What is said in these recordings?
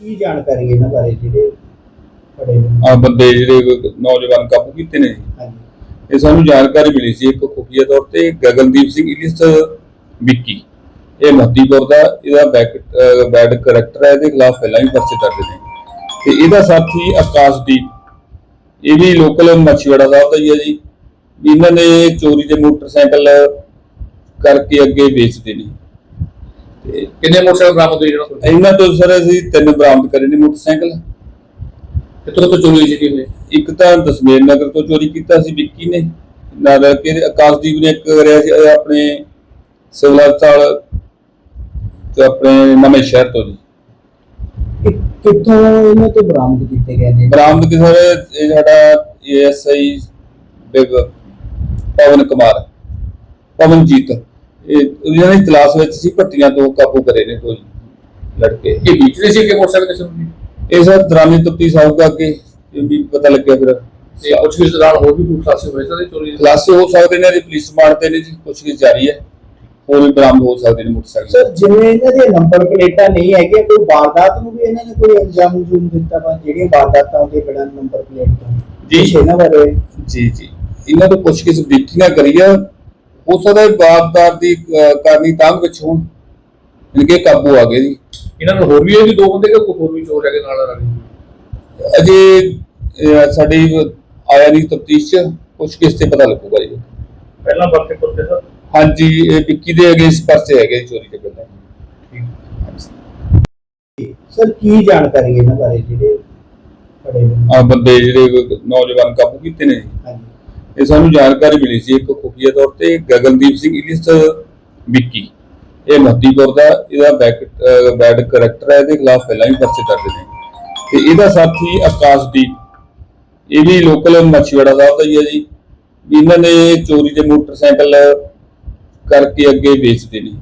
ਕੀ ਜਾਣਕਾਰੀ ਇਹਨਾਂ ਬਾਰੇ ਜਿਹੜੇ ਫੜੇ ਨੇ ਆ ਬੰਦੇ ਜਿਹੜੇ ਨੌਜਵਾਨ ਕਾਬੂ ਕੀਤੇ ਨੇ ਜੀ। ਹਾਂਜੀ। ਇਹ ਸਾਨੂੰ ਜਾਣਕਾਰੀ ਮਿਲੀ ਸੀ ਇੱਕ ਖੁਫੀਆ ਤੌਰ ਤੇ ਗਗਨਦੀਪ ਸਿੰਘ ਇਲਿਸ ਵਿੱਕੀ। ਇਹ ਮਹਦੀਪੁਰ ਦਾ ਇਹਦਾ ਬੈਕ ਬੈਡ ਕਰੈਕਟਰ ਹੈ ਇਹਦੇ ਖਿਲਾਫ ਪਹਿਲਾਂ ਵੀ ਪਰਚੇ ਦਰਜ ਨੇ। ਤੇ ਇਹਦਾ ਸਾਥੀ ਆਕਾਸ਼ਦੀਪ ਇਹ ਵੀ ਲੋਕਲ ਮੱਛੀਵਾੜਾ ਸਾਹਿਬ ਦਾ ਹੀ ਹੈ ਜੀ। ਵੀ ਇਹਨਾਂ ਨੇ ਚੋਰੀ ਦੇ ਮੋਟਰਸਾਈਕਲ ਕਰਕੇ ਅੱਗੇ ਵੇਚਦੇ ਨੇ। ਕਿੰਨੇ ਮੋਟਰਸਾਈਕਲ ਬਰਾਮਦ ਹੋਏ ਇਹਨਾਂ ਕੋਲ ਇਹਨਾਂ ਤੋਂ ਸਰ ਅਸੀਂ ਤਿੰਨ ਬਰਾਮਦ ਕਰੇ ਨੇ ਮੋਟਰਸਾਈਕਲ। ਕਿੱਥੋਂ ਤੋਂ ਚੋਰੀ ਹੋਈ ਸੀ ਕਿਵੇਂ? ਇੱਕ ਤਾਂ ਦਸਮੇਰ ਨਗਰ ਤੋਂ ਚੋਰੀ ਕੀਤਾ ਸੀ ਵਿੱਕੀ ਨੇ। ਨਾਲ ਕਿ ਆਕਾਸ਼ਦੀਪ ਨੇ ਇੱਕ ਕਰਿਆ ਸੀ ਆਪਣੇ ਸਿਵਲ ਹਸਪਤਾਲ ਤੇ ਆਪਣੇ ਨਵੇਂ ਸ਼ਹਿਰ ਤੋਂ ਜੀ। ਕਿ- ਕਿੱਥੋਂ ਇਹਨਾਂ ਤੋਂ ਬਰਾਮਦ ਕੀਤੇ ਗਏ ਨੇ? ਬਰਾਮਦ ਕੀ ਸਰ ਇਹ ਸਾਡਾ ਏਐਸਆਈ ਪਵਨ ਕੁਮਾਰ ਪਵਨਜੀਤ। ਉਹਨਾਂ ਦੀ ਤਲਾਸ਼ ਵਿੱਚ ਸੀ ਭੱਟੀਆਂ ਤੋਂ ਕਾਬੂ ਕਰੇ ਨੇ ਕੋਈ ਲੜਕੇ। ਇਹ ਵੇਚਦੇ ਸੀ ਕਿ ਮੋਟਰਸਾਈਕਲ ਕਿਸੇ ਨੂੰ? ਇਹ ਸਰ ਦਰਾਨੀ ਤਫਤੀਸ਼ ਆਊਗਾ ਕਿ ਇਹ ਵੀ ਪਤਾ ਲੱਗਿਆ ਫਿਰ। ਤੇ ਕੁਝ ਕਿਸ ਦੌਰਾਨ ਹੋਰ ਵੀ ਕੋਈ ਖਾਸੇ ਹੋਏ ਸੀ ਚੋਰੀ ਦੇ? ਖੁਲਾਸੇ ਹੋ ਸਕਦੇ ਨੇ ਇਹਦੀ ਪੁਲਿਸ ਮਾਰਦੇ ਨੇ ਜੀ ਪੁੱਛਗਿੱਛ ਜਾਰੀ ਹੈ। ਹੋਰ ਵੀ ਬਰਾਮਦ ਹੋ ਸਕਦੇ ਨੇ ਮੋਟਰਸਾਈਕਲ। ਸਰ ਜਿਵੇਂ ਇਹਨਾਂ ਦੀਆਂ ਨੰਬਰ ਪਲੇਟਾਂ ਨਹੀਂ ਹੈਗੀਆਂ ਕੋਈ ਵਾਰਦਾਤ ਨੂੰ ਵੀ ਇਹਨਾਂ ਨੇ ਕੋਈ ਅੰਜਾਮ ਅੰਜੂਮ ਦਿੱਤਾ ਵਾ ਜਿਹੜੀਆਂ ਵਾਰਦਾਤਾਂ ਦੇ ਬਿਨਾਂ ਨੰਬਰ ਪਲੇਟ? ਤੋਂ ਜੀ। ਇਹਨਾਂ ਬਾਰੇ? ਜੀ ਜੀ। ਇਹਨਾਂ ਤੋਂ ਪੁੱਛਗਿੱਛ ਦੇਖੀ ਨਾ ਕਰੀਏ। ਵਾਰਦਾਤ ਦੀ ਅਹ, ਕਰਨੀ ਤਾਂ ਵਿੱਚ ਹੋਣ ਇਨਕੇ ਕਾਬੂ ਆ ਗਏ ਜੀ। ਇਹਨਾਂ ਨੂੰ ਹੋਰ ਵੀ ਇਹ ਵੀ ਦੋ ਬੰਦੇ ਕਿ ਕੋਈ ਹੋਰ ਵੀ ਚੋਰ ਹੈਗੇ ਨਾਲ ਰਲੇ ਅਜੇ ਅਹ, ਸਾਡੀ ਆਇਆ ਨਹੀਂ ਤਫਤੀਸ਼ ਚ ਪੁੱਛਗਿੱਛ ਤੇ ਪਤਾ ਲੱਗੂਗਾ ਜੀ। ਪਹਿਲਾਂ ਵਰਤੇ ਪੁੱਤੇ ਸਰ? ਹਾਂਜੀ ਇਹ ਵਿੱਕੀ ਦੇ ਅਗੇਂਸਟ ਪਰਚੇ ਹੈਗੇ ਚੋਰੀ ਦੇ। ਪਹਿਲਾਂ ਸਰ ਕੀ ਜਾਣਕਾਰੀ ਇਹਨਾਂ ਬਾਰੇ ਜਿਹੜੇ ਫੜੇ ਨੇ ਆ ਬੰਦੇ ਜਿਹੜੇ ਨੌਜਵਾਨ ਕਾਬੂ ਕੀਤੇ ਨੇ ਜੀ। ਹਾਂਜੀ। ਇਹ ਸਾਨੂੰ ਜਾਣਕਾਰੀ ਮਿਲੀ ਸੀ ਇੱਕ ਖੁਫੀਆ ਤੌਰ ਤੇ ਗਗਨਦੀਪ ਸਿੰਘ ਇਲਿਸ ਵਿੱਕੀ। ਇਹ ਮਹਦੀਪੁਰ ਦਾ ਇਹਦਾ ਬੈਕ ਬੈਡ ਕਰੈਕਟਰ ਹੈ ਇਹਦੇ ਖਿਲਾਫ ਪਹਿਲਾਂ ਵੀ ਪਰਚੇ ਦਰਜ ਨੇ। ਤੇ ਇਹਦਾ ਸਾਥੀ ਆਕਾਸ਼ਦੀਪ ਇਹ ਵੀ ਲੋਕਲ ਮੱਛੀਵਾੜਾ ਸਾਹਿਬ ਦਾ ਹੀ ਹੈ ਜੀ। ਇਹਨਾਂ ਨੇ ਚੋਰੀ ਦੇ ਮੋਟਰਸਾਈਕਲ ਕਰਕੇ ਅੱਗੇ ਵੇਚਦੇ ਨੇ।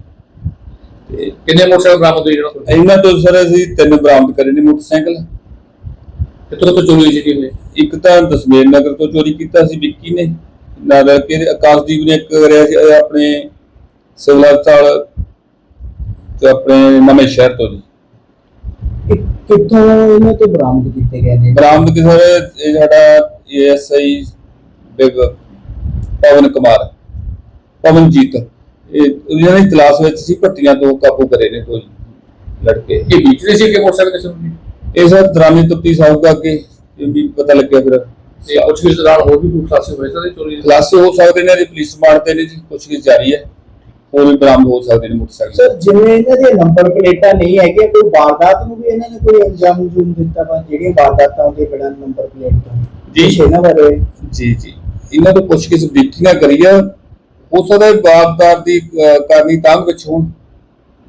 ਤੇ ਕਿੰਨੇ ਮੋਟਰਸਾਈਕਲ ਬਰਾਮਦ ਹੋਏ ਇਹਨਾਂ ਤੋਂ ਸਰ ਅਸੀਂ ਤਿੰਨ ਬਰਾਮਦ ਕਰੇ ਨੇ ਮੋਟਰਸਾਈਕਲ। ਕਿੱਥੋਂ ਤੋਂ ਚੋਰੀ ਹੋਈ ਸੀ ਕਿਵੇਂ ਇੱਕ ਤਾਂ ਦਸਮੇਰ ਨਗਰ ਤੋਂ ਚੋਰੀ ਕੀਤਾ ਸੀ ਵਿੱਕੀ ਨੇ। ਨਾਲ ਕਿ ਆਕਾਸ਼ਦੀਪ ਨੇ ਇੱਕ ਕਰਿਆ ਸੀ ਆਪਣੇ ਸਿਵਲ ਹਸਪਤਾਲ ਤੇ ਆਪਣੇ ਨਵੇਂ ਸ਼ਹਿਰ ਤੋਂ ਜੀ। ਕਿ- ਕਿੱਥੋਂ ਇਹਨਾਂ ਤੋਂ ਬਰਾਮਦ ਕੀਤੇ ਗਏ ਨੇ? ਬਰਾਮਦ ਕੀ ਸਰ ਇਹ ਸਾਡਾ ਏਐਸਆਈ ਪਵਨ ਕੁਮਾਰ ਪਵਨਜੀਤ। ਇਹ ਉਹਨਾਂ ਦੀ ਤਲਾਸ਼ ਵਿੱਚ ਸੀ ਭੱਟੀਆਂ ਤੋਂ ਕਾਬੂ ਕਰੇ ਨੇ ਕੋਈ ਲੜਕੇ। ਇਹ ਵੇਚਦੇ ਸੀ ਕਿ ਮੋਟਰਸਾਈਕਲ ਕਿਸੇ ਨੂੰ ਵੀ? ਇਹ ਸਰ ਦਰਾਨੀ ਤਫਤੀਸ਼ ਆਊਗਾ ਕਿ ਇਹ ਵੀ ਪਤਾ ਲੱਗਿਆ ਫਿਰ। ਤੇ ਕੁਝ ਕਿਸ ਦੌਰਾਨ ਹੋਰ ਵੀ ਕੋਈ ਖਾਸੇ ਹੋਏ ਸੀ ਚੋਰੀ ਦੇ? ਖੁਲਾਸੇ ਹੋ ਸਕਦੇ ਨੇ ਇਹਦੀ ਪੁਲਿਸ ਮਾਰਦੇ ਨੇ ਜੀ ਪੁੱਛਗਿੱਛ ਜਾਰੀ ਹੈ। ਹੋਰ ਵੀ ਬਰਾਮਦ ਹੋ ਸਕਦੇ ਨੇ ਮੋਟਰਸਾਈਕਲ। ਸਰ ਜਿਵੇਂ ਇਹਨਾਂ ਦੀਆਂ ਨੰਬਰ ਪਲੇਟਾਂ ਨਹੀਂ ਹੈਗੀਆਂ ਕੋਈ ਵਾਰਦਾਤ ਨੂੰ ਵੀ ਇਹਨਾਂ ਨੇ ਕੋਈ ਅੰਜਾਮ ਅੰਜੂਮ ਦਿੱਤਾ ਵਾ ਜਿਹੜੀਆਂ ਵਾਰਦਾਤਾਂ ਦੇ ਬਿਨਾਂ ਨੰਬਰ ਪਲੇਟ ਤੋਂ ਜੀ। ਕੁਛ ਇਹਨਾਂ ਬਾਰੇ? ਜੀ ਜੀ। ਇਹਨਾਂ ਤੋਂ ਪੁੱਛਗਿੱਛ ਦੇਖੀ ਨਾ ਕਰੀਏ ਹੋ ਸਕਦਾ ਹੈ ਵਾਰਦਾਤ ਦੀ ਅਹ, ਕਰਨੀ ਤਾਂ ਵਿੱਚ ਹੋਣ।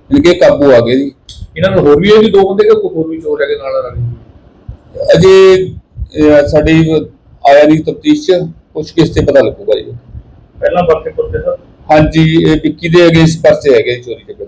ਇਨਕੇ ਕਾਬੂ ਆ ਗਏ ਜੀ। ਇਹਨਾਂ ਨੂੰ ਹੋਰ ਵੀ ਇਹ ਵੀ ਦੋ ਬੰਦੇ ਕਿ ਕੋਈ ਹੋਰ ਵੀ ਚੋਰ ਹੈਗੇ ਨਾਲ ਰਲੇ ਅਜੇ ਸਾਡੀ ਆਇਆ ਨਹੀਂ ਤਫਤੀਸ਼ ਚ ਪੁੱਛਗਿੱਛ ਤੇ ਪਤਾ ਲੱਗੂਗਾ ਜੀ। ਪਹਿਲਾਂ ਵਰਤੇ ਪੁੱਤੇ ਸਰ? ਹਾਂਜੀ ਇਹ ਵਿੱਕੀ ਦੇ ਅਗੇਂਸਟ ਪਰਚੇ ਹੈਗੇ ਜੀ ਚੋਰੀ ਦੇ।